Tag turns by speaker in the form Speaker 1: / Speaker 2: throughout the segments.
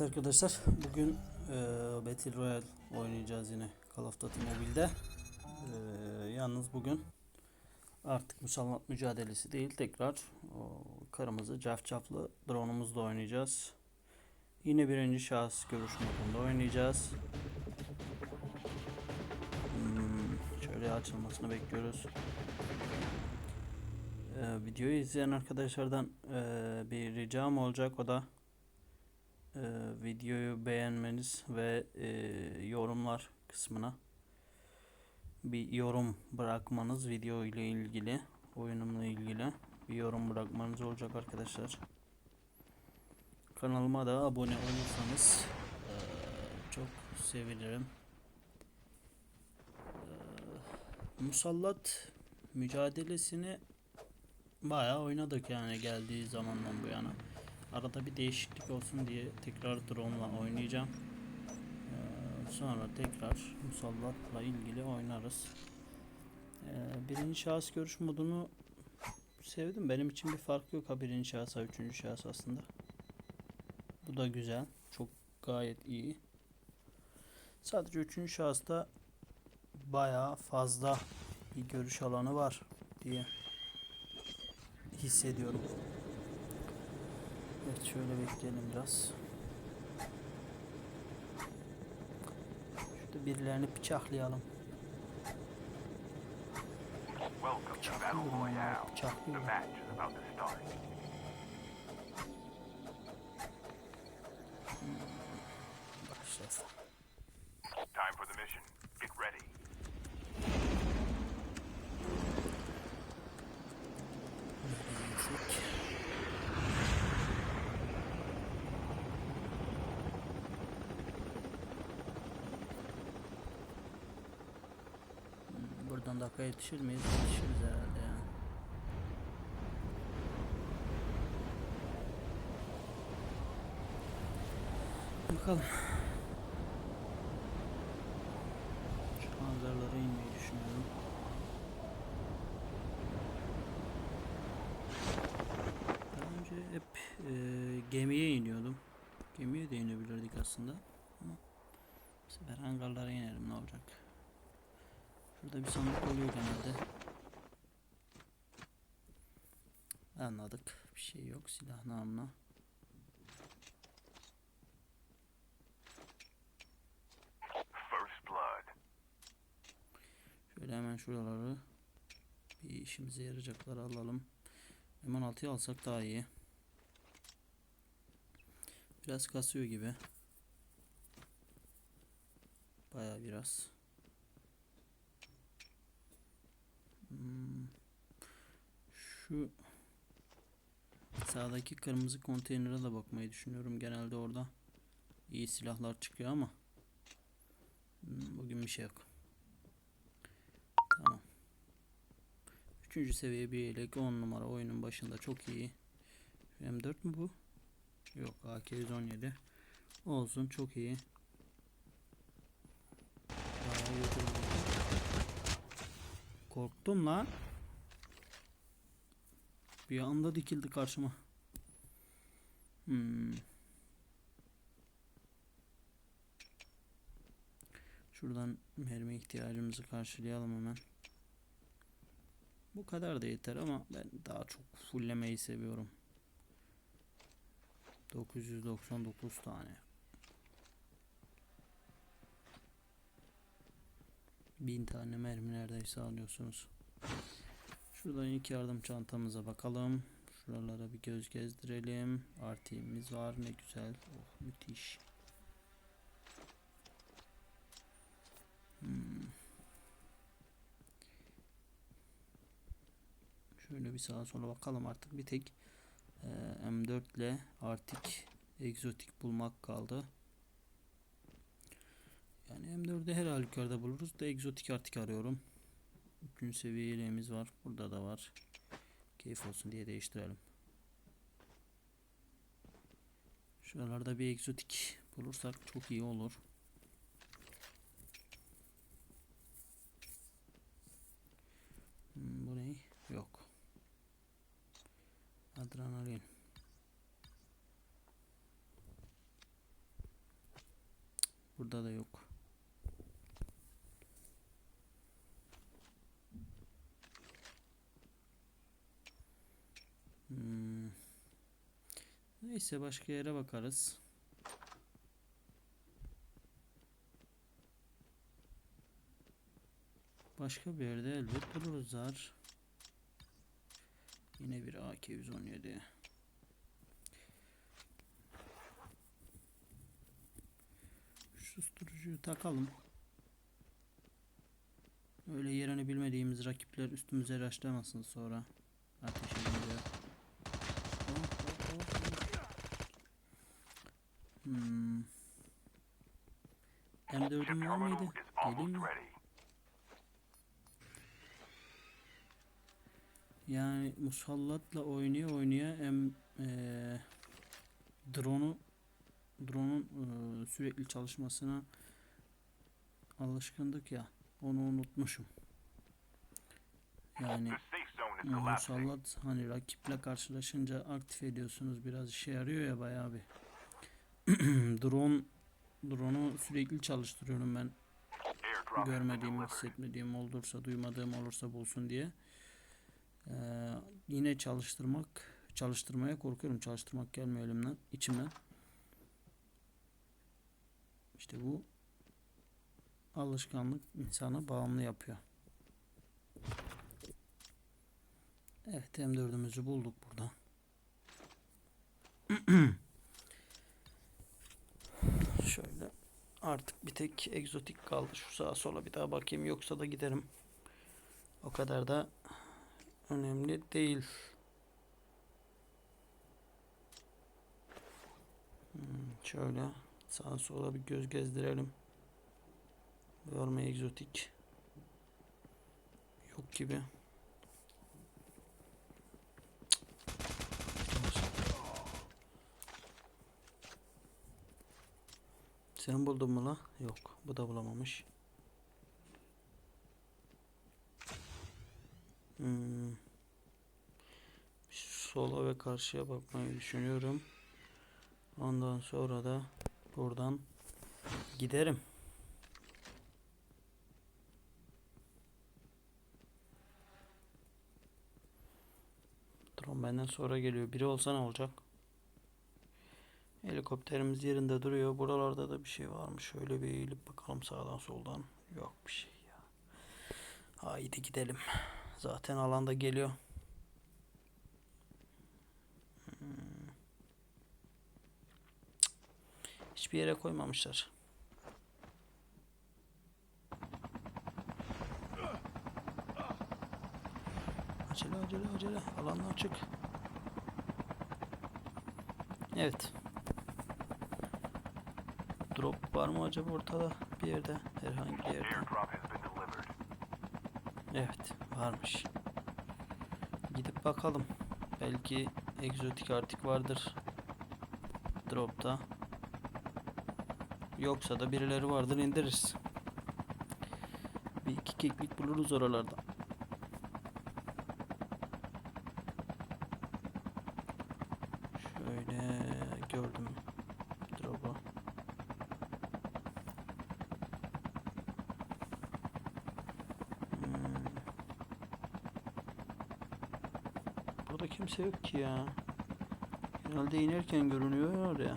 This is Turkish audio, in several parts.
Speaker 1: Evet arkadaşlar bugün e, Battle Royale oynayacağız yine Call of Duty Mobile'de. E, yalnız bugün artık musallat mücadelesi değil tekrar o kırmızı cafcaflı drone'umuzla oynayacağız. Yine birinci şahıs görüş modunda oynayacağız. Hmm, şöyle açılmasını bekliyoruz. E, videoyu izleyen arkadaşlardan e, bir ricam olacak o da e, videoyu beğenmeniz ve e, yorumlar kısmına bir yorum bırakmanız video ile ilgili oyunumla ilgili bir yorum bırakmanız olacak arkadaşlar. Kanalıma da abone olursanız e, çok sevinirim. E, musallat mücadelesini bayağı oynadık yani geldiği zamandan bu yana. Arada bir değişiklik olsun diye tekrar drone'la oynayacağım. Ee, sonra tekrar musallatla ilgili oynarız. Ee, birinci şahıs görüş modunu sevdim. Benim için bir fark yok ha birinci şahısa üçüncü şahıs aslında. Bu da güzel. Çok gayet iyi. Sadece üçüncü şahısta bayağı fazla bir görüş alanı var diye hissediyorum. Şöyle bekleyelim biraz. Şurada birilerini bıçaklayalım. Bıçaklıyorum bıçaklıyorum.
Speaker 2: start.
Speaker 1: Başlasın. Dakika yetişir miyiz? Yetişiriz herhalde yani. Bakalım. Şu manzaralara inmeyi düşünüyorum. Daha önce hep e, gemiye iniyordum. Gemiye de inebilirdik aslında. Ama bu sefer hangarlara inerim ne olacak. Şurada bir sandık oluyor genelde. Anladık. Bir şey yok silah namına. Şöyle hemen şuraları bir işimize yarayacakları alalım. M16'yı alsak daha iyi. Biraz kasıyor gibi. Baya biraz. Hmm. Şu sağdaki kırmızı konteynere de bakmayı düşünüyorum. Genelde orada iyi silahlar çıkıyor ama hmm, bugün bir şey yok. Tamam. Üçüncü seviye bir yelek 10 numara oyunun başında çok iyi. Şu M4 mü bu? Yok AK-117. Olsun çok iyi. Bayağı götürdüm. Korktum lan. Bir anda dikildi karşıma. Hmm. Şuradan mermi ihtiyacımızı karşılayalım hemen. Bu kadar da yeter ama ben daha çok fulllemeyi seviyorum. 999 tane. Bin tane mermi neredeyse alıyorsunuz. Şuradan ilk yardım çantamıza bakalım. Şuralara bir göz gezdirelim. RT'miz var ne güzel. Oh müthiş. Hmm. Şöyle bir sağa sola bakalım artık bir tek e, M4 ile artık egzotik bulmak kaldı. Yani M4'ü her halükarda buluruz da egzotik artık arıyorum. Üçüncü seviye yeleğimiz var. Burada da var. Keyif olsun diye değiştirelim. Şuralarda bir egzotik bulursak çok iyi olur. Hmm, bu ne? Yok. Adrenalin. Burada da yok. Hmm. Neyse başka yere bakarız. Başka bir yerde elbet buluruz. Yine bir AK-117. Şu Susturucuyu takalım. Öyle yerini bilmediğimiz rakipler üstümüze raşlamasın sonra. Ateş edince. Hop, hop, hop, hop. Hmm. M4'üm
Speaker 2: Ship
Speaker 1: var mıydı? Geleyim mi? Yani musallatla oynaya oynaya hem eee drone'u drone'un eee, sürekli çalışmasına alışkındık ya. Onu unutmuşum. Yani musallat hani rakiple karşılaşınca aktif ediyorsunuz biraz işe yarıyor ya bayağı bir. Drone drone'u sürekli çalıştırıyorum ben görmediğim, hissetmediğim olursa, duymadığım olursa bulsun diye. Ee, yine çalıştırmak, çalıştırmaya korkuyorum. Çalıştırmak gelmiyor elimden, içimden. İşte bu alışkanlık insana bağımlı yapıyor. Evet, M4'ümüzü bulduk burada. Şöyle Artık bir tek egzotik kaldı. Şu sağa sola bir daha bakayım yoksa da giderim. O kadar da önemli değil. Hmm, şöyle sağa sola bir göz gezdirelim. Var mı egzotik? Yok gibi. Sen buldun mu la? Yok. Bu da bulamamış. Hmm. Sola ve karşıya bakmayı düşünüyorum. Ondan sonra da buradan giderim. Drone benden sonra geliyor. Biri olsa ne olacak? Helikopterimiz yerinde duruyor. Buralarda da bir şey varmış. Şöyle bir eğilip bakalım sağdan soldan. Yok bir şey ya. Haydi gidelim. Zaten alanda geliyor. Hmm. Hiçbir yere koymamışlar. Acele acele acele. Alan açık. Evet. Drop var mı acaba ortada bir yerde? Herhangi bir yerde. Evet, varmış. Gidip bakalım. Belki egzotik artık vardır. Drop'ta. Yoksa da birileri vardır indiririz. Bir iki keklik buluruz oralarda. Şöyle gördüm drop'u. Hmm. Burada kimse yok ki ya. Genelde inerken görünüyor ya oraya.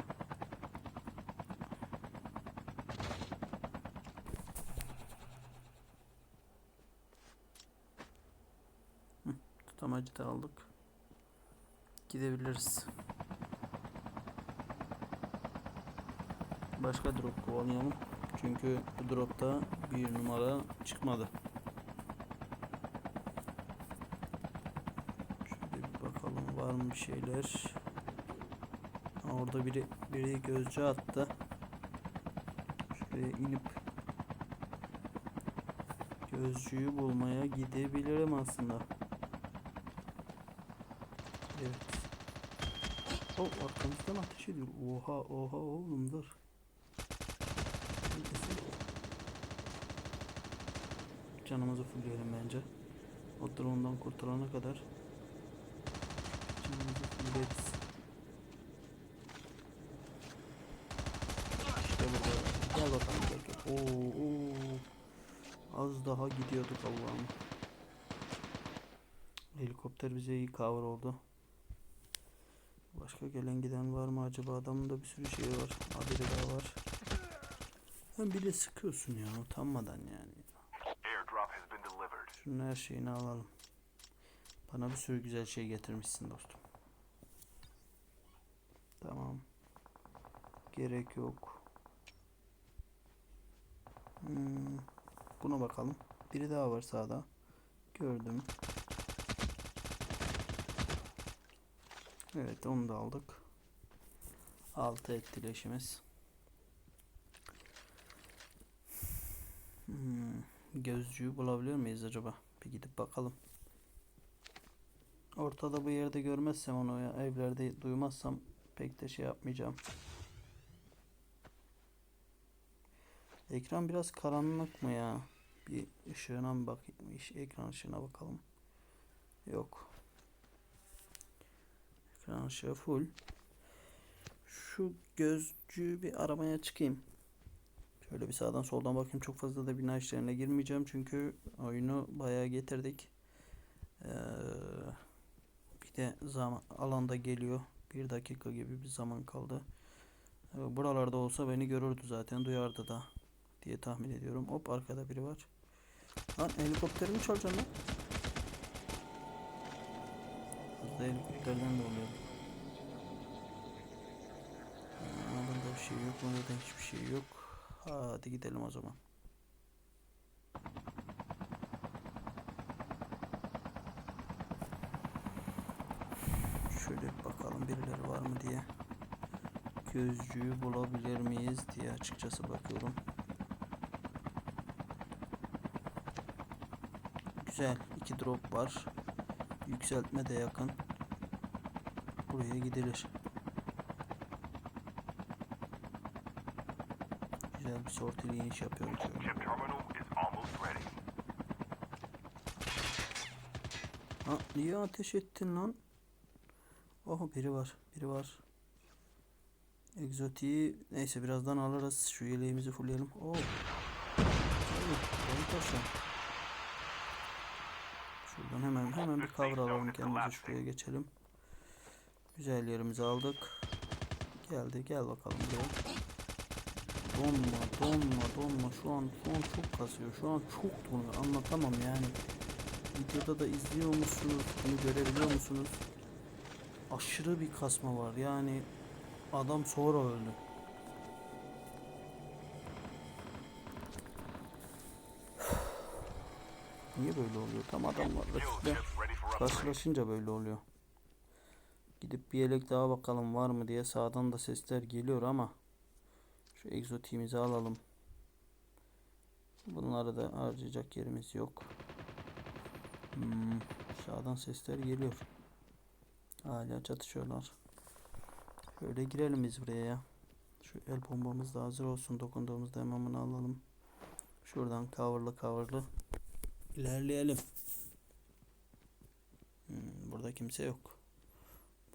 Speaker 1: Tutamacı da aldık. Gidebiliriz. Başka drop kovalayalım. Çünkü bu dropta bir numara çıkmadı. Şöyle bir bakalım bir şeyler. Orada biri biri gözcü attı. Şuraya inip gözcüyü bulmaya gidebilirim aslında. Evet. O arkamızdan ateş ediyor. Oha oha oğlum dur. Canımızı fullleyelim bence. O drone'dan kurtulana kadar. İşte burada. Gel bakalım gel gel. Oo, oo. Az daha gidiyorduk Allah'ım. Helikopter bize iyi cover oldu. Başka gelen giden var mı acaba? Adamın da bir sürü şey var. Haberi daha var. Sen bile sıkıyorsun ya utanmadan yani. Şunun her şeyini alalım. Bana bir sürü güzel şey getirmişsin dostum. Tamam. Gerek yok. Hmm, Buna bakalım. Biri daha var sağda. Gördüm. Evet onu da aldık. Altı etkileşimiz. Hmm, gözcüğü bulabilir miyiz acaba? Bir gidip bakalım. Ortada bir yerde görmezsem onu ya evlerde duymazsam pek de şey yapmayacağım. Ekran biraz karanlık mı ya? Bir ışığına mı bakayım? Ekran ışığına bakalım. Yok. Ekran ışığı full. Şu gözcüğü bir aramaya çıkayım. Şöyle bir sağdan soldan bakayım. Çok fazla da bina işlerine girmeyeceğim. Çünkü oyunu bayağı getirdik. Ee, bir de zaman alanda geliyor. Bir dakika gibi bir zaman kaldı. Ee, buralarda olsa beni görürdü zaten. Duyardı da diye tahmin ediyorum. Hop arkada biri var. Lan helikopterimi çalacaksın lan. Hızlı helikopterden de oluyor. Aa, bunda bir şey yok. Bunda da hiçbir şey yok. Hadi gidelim o zaman. Şöyle bir bakalım birileri var mı diye. Gözcüğü bulabilir miyiz diye açıkçası bakıyorum. Güzel. iki drop var. Yükseltme de yakın. Buraya gidilir. Güzel bir sortili iniş yapıyoruz. Ha, niye ateş ettin lan? Oh biri var. Biri var. Egzotiği neyse birazdan alırız. Şu yeleğimizi fullleyelim. Oh. Hadi, benim paşam. Şuradan hemen hemen bir kavralalım kendimize şuraya geçelim. Güzel yerimizi aldık. Geldi gel bakalım buraya. Donma donma donma şu an şu an çok kasıyor. Şu an çok donuyor. Anlatamam yani. Videoda da izliyor musunuz? Bunu görebiliyor musunuz? Aşırı bir kasma var. Yani adam sonra öldü. Niye böyle oluyor? Tam adamlar
Speaker 2: Fuel
Speaker 1: rakiple
Speaker 2: chips ready for upgrade.
Speaker 1: karşılaşınca böyle oluyor. Gidip bir yelek daha bakalım var mı diye sağdan da sesler geliyor ama şu egzotiğimizi alalım. Bunları da harcayacak yerimiz yok. Hmm, sağdan sesler geliyor. Hala çatışıyorlar. Şöyle girelim biz buraya ya. Şu el bombamız da hazır olsun. Dokunduğumuzda hemen alalım. Şuradan coverlı coverlı ilerleyelim. Hmm, burada kimse yok.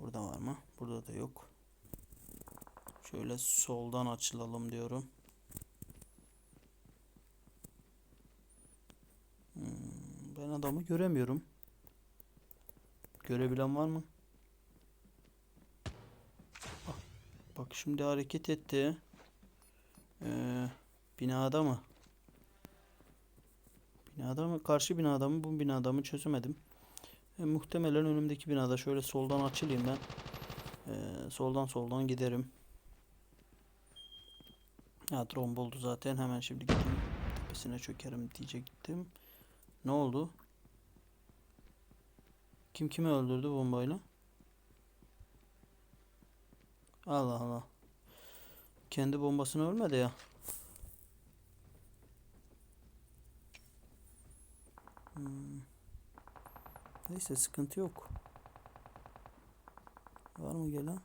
Speaker 1: Burada var mı? Burada da yok. Şöyle soldan açılalım diyorum. Hmm, ben adamı göremiyorum. Görebilen var mı? Ah, bak şimdi hareket etti. Ee, binada mı? Binada mı? Karşı binada mı? Bu binada mı? Çözemedim. E, muhtemelen önümdeki binada şöyle soldan açılayım ben. Ee, soldan soldan giderim. Ya drone buldu zaten. Hemen şimdi gideyim. Tepesine çökerim diyecektim. Ne oldu? Kim kimi öldürdü bombayla? Allah Allah. Kendi bombasını ölmedi ya. Hmm. Neyse sıkıntı yok. Var mı gelen?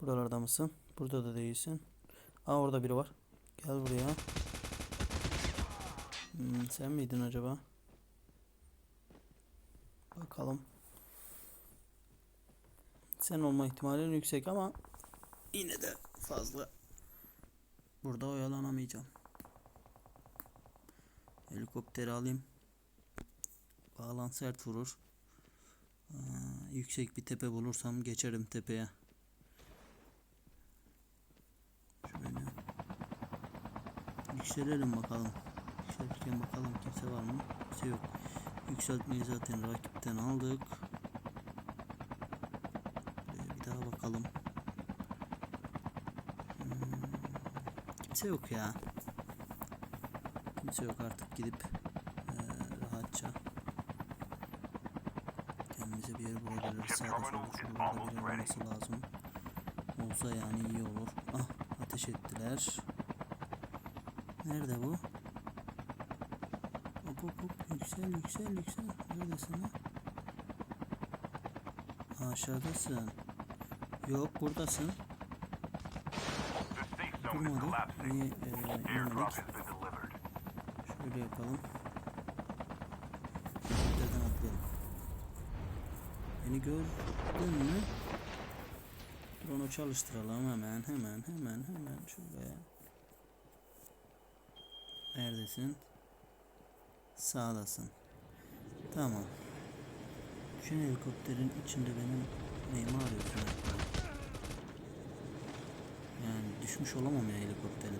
Speaker 1: Buralarda mısın? Burada da değilsin. Aa orada biri var. Gel buraya. Hmm, sen miydin acaba? Bakalım. Sen olma ihtimalin yüksek ama yine de fazla burada oyalanamayacağım. Helikopteri alayım. Bağlan sert vurur. Aa, yüksek bir tepe bulursam geçerim tepeye. Şöyle. Yükselelim bakalım. Yükselirken bakalım kimse var mı? Kimse yok. Yükseltmeyi zaten rakipten aldık. Buraya bir daha bakalım. Hmm, kimse yok ya. Kimse yok artık gidip eee, rahatça kendimize bir yer bulabiliriz. Solda şuralarda bir yer olması lazım. Olsa yani iyi olur. Ah ateş ettiler. Nerede bu? Hop hop yüksel yüksel yüksel. Neredesin lan? Aşağıdasın. Yok buradasın. Durmadı. Niye e, inmedik? Şöyle yapalım. Helikopterden atlayalım. Beni gördün mü? Drone'u çalıştıralım hemen hemen hemen hemen şuraya. Neredesin? Sağdasın. Tamam. Şu helikopterin içinde benim neyimi arıyorsun? Yani düşmüş olamam ya helikopterden.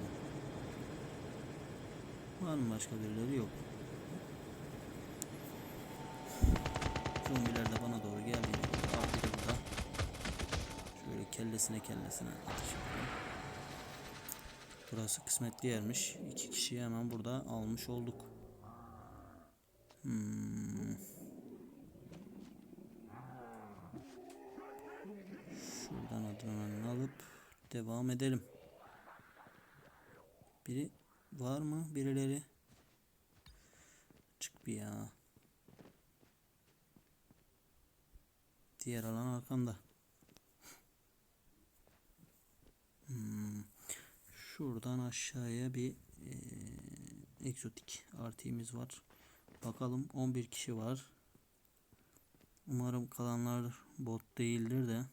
Speaker 1: Var mı başka birileri? Yok. Zombiler de bana doğru geldi. Abi de burada. Şöyle kellesine kellesine ateş edelim. Burası kısmetli yermiş. İki kişiyi hemen burada almış olduk. Şuradan adrenalin alıp devam edelim. Biri var mı? Birileri? Çık bir ya. Diğer alan arkamda. Hmm. Şuradan aşağıya bir eee, egzotik RT'miz var. Bakalım 11 kişi var. Umarım kalanlar bot değildir de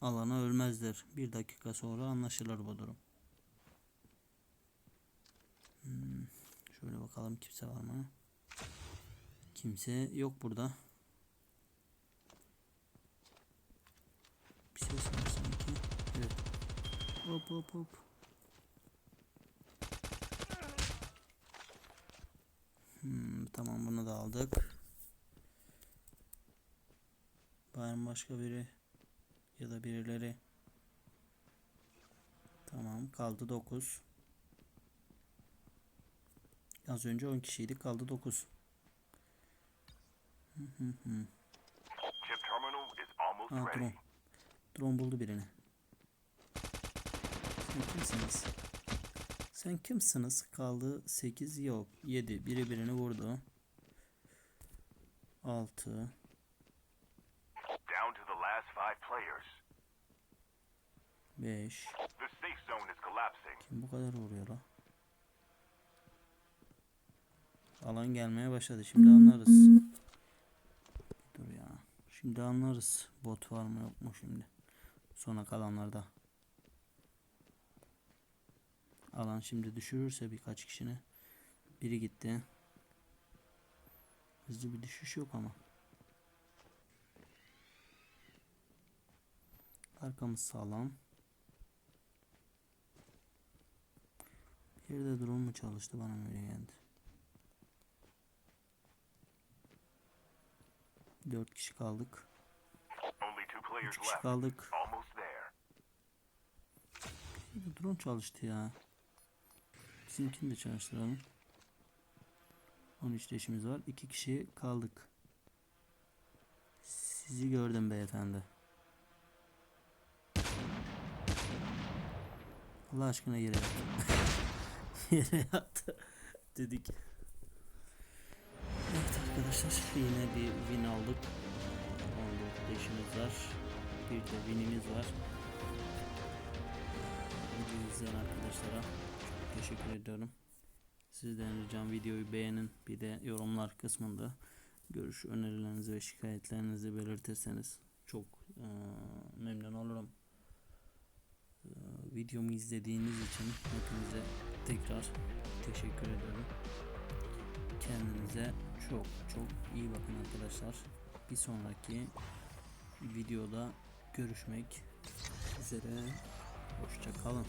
Speaker 1: alana ölmezler. Bir dakika sonra anlaşılır bu durum. Hmm, Şöyle bakalım kimse var mı? Kimse yok burada. Bir ses var sanki. Evet. Hop hop hop. Tamam bunu da aldık. Var mı başka biri? Ya da birileri? Tamam kaldı 9. Az önce 10 kişiydik kaldı 9. Hı hı hı.
Speaker 2: Chip terminal is almost
Speaker 1: Ha
Speaker 2: ready.
Speaker 1: drone. Drone buldu birini. Sen kimsiniz? Sen kimsiniz? Kaldı 8 yok. 7. Biri birini vurdu. 6.
Speaker 2: Down to the last five players.
Speaker 1: 5.
Speaker 2: The safe zone is collapsing.
Speaker 1: Kim bu kadar vuruyor la? Alan gelmeye başladı. Şimdi anlarız. Dur ya. Şimdi anlarız. Bot var mı yok mu şimdi. Sona kalanlarda. Alan şimdi düşürürse birkaç kişini. Biri gitti. Hızlı bir düşüş yok ama. Arkamız sağlam. Bir yerde drone mu çalıştı bana öyle geldi. Dört kişi kaldık.
Speaker 2: Only two players
Speaker 1: Üç kişi
Speaker 2: left.
Speaker 1: kaldık. Bir de drone çalıştı ya. Bizimkini de çalıştıralım. 13 leşimiz var. İki kişi kaldık. Sizi gördüm beyefendi. Allah aşkına yere yat. yere yat. Dedik. Evet arkadaşlar yine bir win aldık. 14 leşimiz var. Bir de winimiz var. Videoyu izleyen arkadaşlara teşekkür ediyorum. Sizden ricam videoyu beğenin. Bir de yorumlar kısmında görüş önerilerinizi ve şikayetlerinizi belirtirseniz çok eee, memnun olurum. Eee, videomu izlediğiniz için hepinize tekrar teşekkür ederim. Kendinize çok çok iyi bakın arkadaşlar. Bir sonraki videoda görüşmek üzere. Hoşça kalın.